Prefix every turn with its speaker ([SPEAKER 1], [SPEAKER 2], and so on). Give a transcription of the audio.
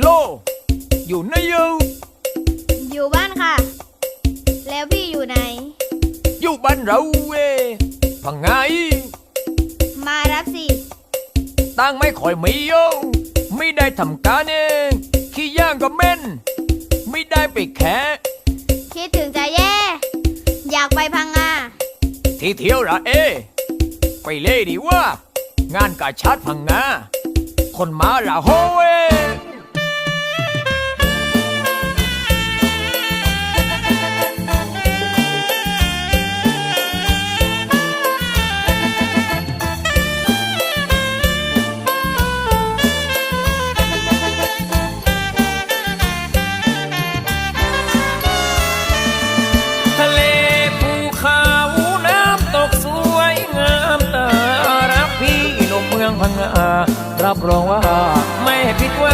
[SPEAKER 1] โล อยู่ไหนอยู่
[SPEAKER 2] อยู่บ้านค่ะ แล้วพี่อยู่ไหน
[SPEAKER 1] อยู่บ้านเราเว้ยพังไง
[SPEAKER 2] มารับสิ
[SPEAKER 1] ตั้งไม่ค่อยมีโยไม่ได้ทำการเองขี้ย่างก็เม่น ไม่ได้ไปแค่
[SPEAKER 2] คิดถึงจะแย่ อยากไปพังงา
[SPEAKER 1] ที่เที่ยวละเอ ไปเล่ดีว่า งานกาชาดพังงาคนมาละโฮเว้ย รับรองว่าไม่ผิดว่า